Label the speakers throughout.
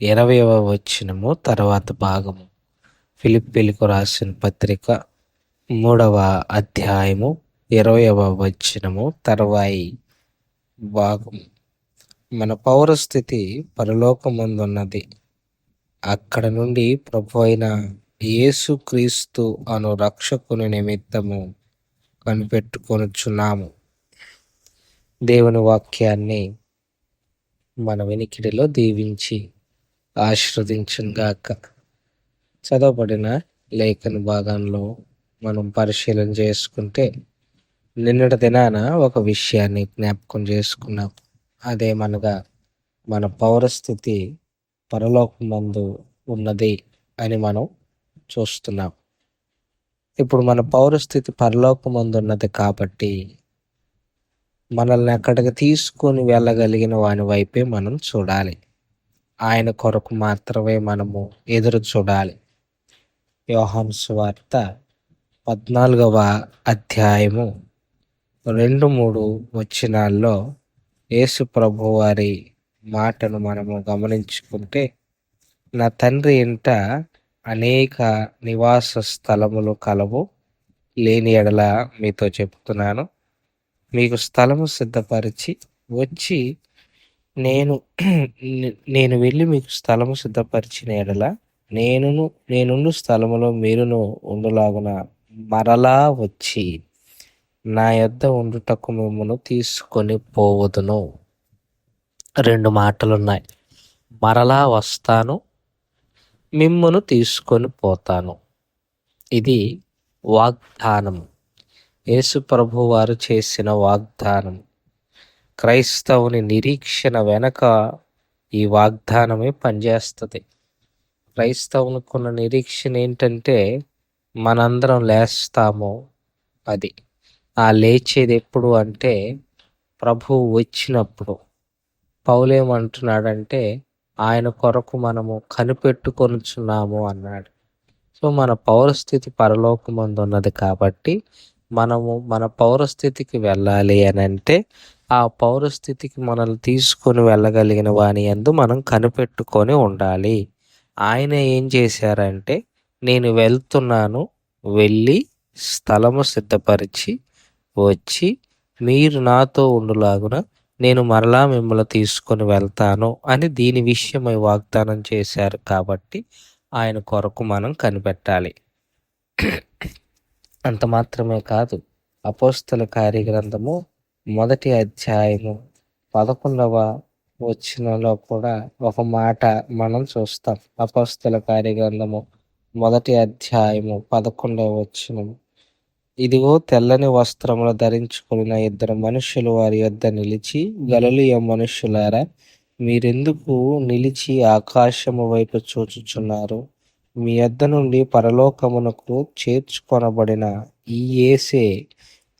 Speaker 1: ఇరవయవ వచ్చినము తర్వాత భాగము. ఫిలిప్పీలకు రాసిన పత్రిక మూడవ అధ్యాయము ఇరవయవ వచ్చినము తర్వాయి భాగము. మన పౌరస్థితి పరలోకముందున్నది. అక్కడ నుండి ప్రభు అయిన యేసుక్రీస్తు అను రక్షకుని నిమిత్తము కనిపెట్టుకొనుచున్నాము. దేవుని వాక్యాన్ని మన వెనికిడిలో దీవించి ఆశీర్వదించుగాక చదవబడిన లేఖన భాగంలో మనం పరిశీలన చేసుకుంటే నిన్నటి దినాన ఒక విషయాన్ని జ్ఞాపకం చేసుకున్నాం. అదేమనగా మన పౌరస్థితి పరలోకమందు ఉన్నది అని మనం చూస్తున్నాం. ఇప్పుడు మన పౌరస్థితి పరలోకమందు ఉన్నది కాబట్టి మనల్ని అక్కడికి తీసుకొని వెళ్ళగలిగిన వాని వైపే మనం చూడాలి. ఆయన కొరకు మాత్రమే మనము ఎదురు చూడాలి. యోహాను వార్త పద్నాలుగవ అధ్యాయము రెండు మూడు వచ్చినాల్లో యేసు ప్రభు వారి మాటను మనము గమనించుకుంటే నా తండ్రి ఇంట అనేక నివాస స్థలములు కలవు లేని ఎడల మీతో చెప్తున్నాను మీకు స్థలము సిద్ధపరిచి వచ్చి నేను నేను వెళ్ళి మీకు స్థలము సిద్ధపరిచిన ఎడల నేనును నేనుండు స్థలములో మీరును ఉండులాగున మరలా వచ్చి నా యొద్ద ఉండుటకు మిమ్మను తీసుకొని పోవదును. రెండు మాటలు ఉన్నాయి మరలా వస్తాను మిమ్మను తీసుకొని పోతాను. ఇది వాగ్దానం యేసు ప్రభు వారు చేసిన వాగ్దానం క్రైస్తవుని నిరీక్షణ వెనక ఈ వాగ్దానమే పనిచేస్తుంది. క్రైస్తవునికున్న నిరీక్షణ ఏంటంటే మనందరం లేస్తాము అది. ఆ లేచేది ఎప్పుడు అంటే ప్రభు వచ్చినప్పుడు. పౌలేమంటున్నాడంటే ఆయన కొరకు మనము కనిపెట్టుకొనుచున్నాము అన్నాడు. సో మన పౌరస్థితి పరలోకమందు ఉన్నది కాబట్టి మనము మన పౌరస్థితికి వెళ్ళాలి అని అంటే ఆ పౌరస్థితికి మనల్ని తీసుకొని వెళ్ళగలిగిన వాని ఎందు మనం కనిపెట్టుకొని ఉండాలి. ఆయన ఏం చేశారంటే నేను వెళ్తున్నాను వెళ్ళి స్థలము సిద్ధపరిచి వచ్చి మీరు నాతో ఉండులాగున నేను మరలా మిమ్మల్ని తీసుకొని వెళ్తాను అని దీని విషయమై వాగ్దానం చేశారు కాబట్టి ఆయన కొరకు మనం కనిపెట్టాలి. అంత మాత్రమే కాదు అపోస్తల కార్యగ్రంథము మొదటి అధ్యాయము పదకొండవ వచ్చినలో కూడా ఒక మాట మనం చూస్తాం. అపస్తుల కార్యగ్రంథము మొదటి అధ్యాయము పదకొండవ వచ్చినము ఇదిగో తెల్లని వస్త్రములు ధరించుకున్న ఇద్దరు మనుషులు వారి యొద్ద నిలిచి గలలియ మనుషులారా మీరెందుకు నిలిచి ఆకాశము వైపు చూచుచున్నారు? మీ యొద్ద నుండి పరలోకమునకు చేర్చుకొనబడిన ఈ ఏసే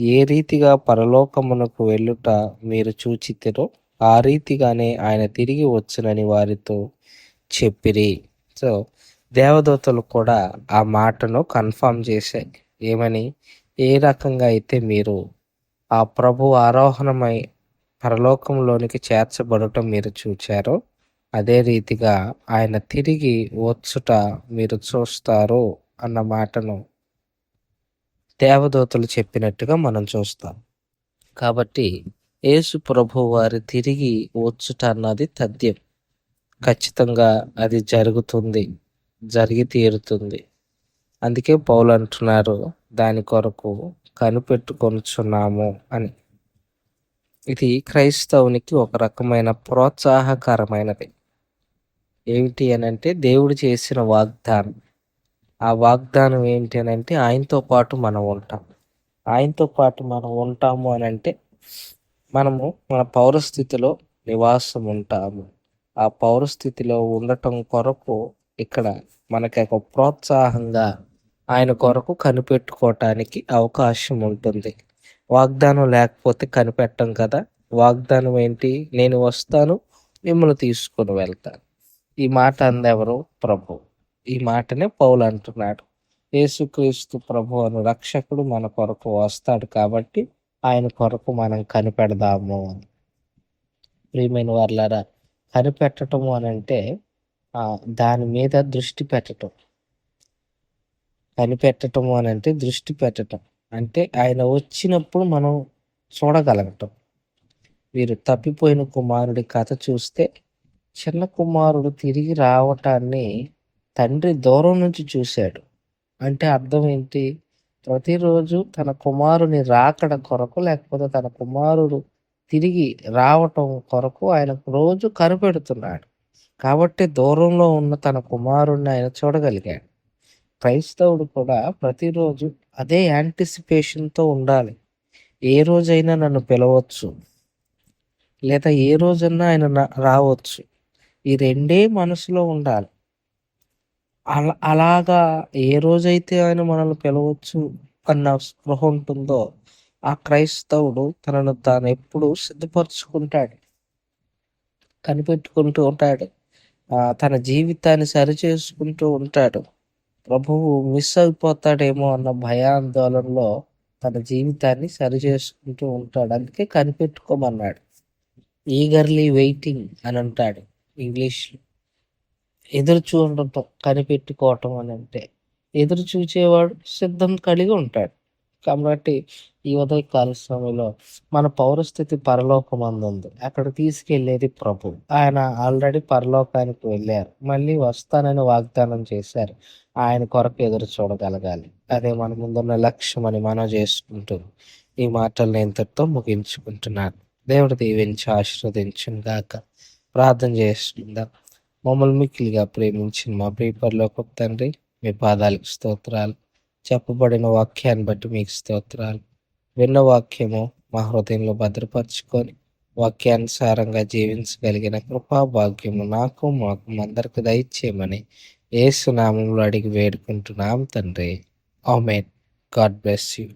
Speaker 1: ఏ రీతిగా పరలోకమునకు వెళ్ళుట మీరు చూచితిరో ఆ రీతిగానే ఆయన తిరిగి వచ్చునని వారితో చెప్పిరి. సో దేవదూతలు కూడా ఆ మాటను కన్ఫర్మ్ చేశాయి. ఏమని? ఏ రకంగా అయితే మీరు ఆ ప్రభు ఆరోహణమై పరలోకంలోనికి చేర్చబడటం మీరు చూచారో అదే రీతిగా ఆయన తిరిగి వచ్చుట మీరు చూస్తారు అన్న మాటను దేవదూతలు చెప్పినట్టుగా మనం చూస్తాం. కాబట్టి యేసు ప్రభు వారి తిరిగి వచ్చుట అన్నది తథ్యం. ఖచ్చితంగా అది జరుగుతుంది జరిగి తీరుతుంది. అందుకే పౌలు అంటున్నారు దాని కొరకు కనిపెట్టుకొనుచున్నాము అని. ఇది క్రైస్తవునికి ఒక రకమైన ప్రోత్సాహకరమైనది. ఏమిటి అని అంటే దేవుడు చేసిన వాగ్దానం. ఆ వాగ్దానం ఏంటి అని అంటే ఆయనతో పాటు మనం ఉంటాం. ఆయనతో పాటు మనం ఉంటాము అని అంటే మనము మన పౌరస్థితిలో నివాసం ఉంటాము. ఆ పౌరస్థితిలో ఉండటం కొరకు ఇక్కడ మనకి ఒక ప్రోత్సాహంగా ఆయన కొరకు కనిపెట్టుకోవటానికి అవకాశం ఉంటుంది. వాగ్దానం లేకపోతే కనిపెట్టం కదా. వాగ్దానం ఏంటి? నేను వస్తాను మిమ్మల్ని తీసుకుని వెళ్తాను. ఈ మాట అందెవరు ప్రభు. ఈ మాటనే పౌలు అంటున్నాడు. యేసుక్రీస్తు ప్రభు అను రక్షకుడు మన కొరకు వస్తాడు కాబట్టి ఆయన కొరకు మనం కనిపెడదాము అని. ప్రియమైన వాళ్ళారా కనిపెట్టడము అని అంటే దాని మీద దృష్టి పెట్టడం కనిపెట్టడం అని అంటే దృష్టి పెట్టడం అంటే ఆయన వచ్చినప్పుడు మనం చూడగలగటం. వీరు తప్పిపోయిన కుమారుడి కథ చూస్తే చిన్న కుమారుడు తిరిగి రావటాన్ని తండ్రి దూరం నుంచి చూశాడు. అంటే అర్థం ఏంటి? ప్రతిరోజు తన కుమారుని రాకడ కొరకు లేకపోతే తన కుమారుడు తిరిగి రావటం కొరకు ఆయన రోజు కనిపెడుతున్నాడు. కాబట్టి దూరంలో ఉన్న తన కుమారుణ్ణి ఆయన చూడగలిగాడు. క్రైస్తవుడు కూడా ప్రతిరోజు అదే యాంటిసిపేషన్తో ఉండాలి. ఏ రోజైనా నన్ను పిలవచ్చు. లేదా ఏ రోజన్నా ఆయన రావచ్చు. ఈ రెండే మనసులో ఉండాలి. అలా అలాగా ఏ రోజైతే ఆయన మనల్ని పిలవచ్చు అన్న స్పృహ ఉంటుందో ఆ క్రైస్తవుడు తనను తాను ఎప్పుడు సిద్ధపరచుకుంటాడు. కనిపెట్టుకుంటూ ఉంటాడు. తన జీవితాన్ని సరిచేసుకుంటూ ఉంటాడు. ప్రభువు మిస్ అయిపోతాడేమో అన్న భయాందోళనలో తన జీవితాన్ని సరి చేసుకుంటూ ఉంటాడు. అందుకే కనిపెట్టుకోమన్నాడు. ఈగర్లీ వెయిటింగ్ అని అంటాడు ఇంగ్లీష్లో. ఎదురు చూడటం కనిపెట్టుకోవటం అని అంటే ఎదురు చూచేవాడు సిద్ధం కలిగి ఉంటాడు. కాబట్టి ఈ ఉదయకాల సమయంలో మన పౌరస్థితి పరలోకమందుంది. అక్కడ తీసుకెళ్ళేది ప్రభు. ఆయన ఆల్రెడీ పరలోకానికి వెళ్ళారు. మళ్ళీ వస్తానని వాగ్దానం చేశారు. ఆయన కొరకు ఎదురు చూడగలగాలి. అదే మన ముందున్న లక్ష్యం అని మనం చేసుకుంటూ ఈ మాటలను ఇంతటితో ముగించుకుంటున్నాను. దేవుడు దీవించి ఆశీర్వదించుగాక ప్రార్థన చేసుకుందాం. మమ్మల్ని మిక్కిలిగా ప్రేమించిన మా పేపర్లోకి తండ్రి మీ పాదాలకు స్తోత్రాలు. చెప్పబడిన వాక్యాన్ని బట్టి మీకు స్తోత్రాలు. విన్న వాక్యము మా హృదయంలో భద్రపరుచుకొని వాక్యానుసారంగా జీవించగలిగిన కృపా భాగ్యము నాకు మాకు అందరికి దయచేయమని ఏసునామంలో అడిగి వేడుకుంటున్నాం తండ్రి. ఆమెన్. God bless you.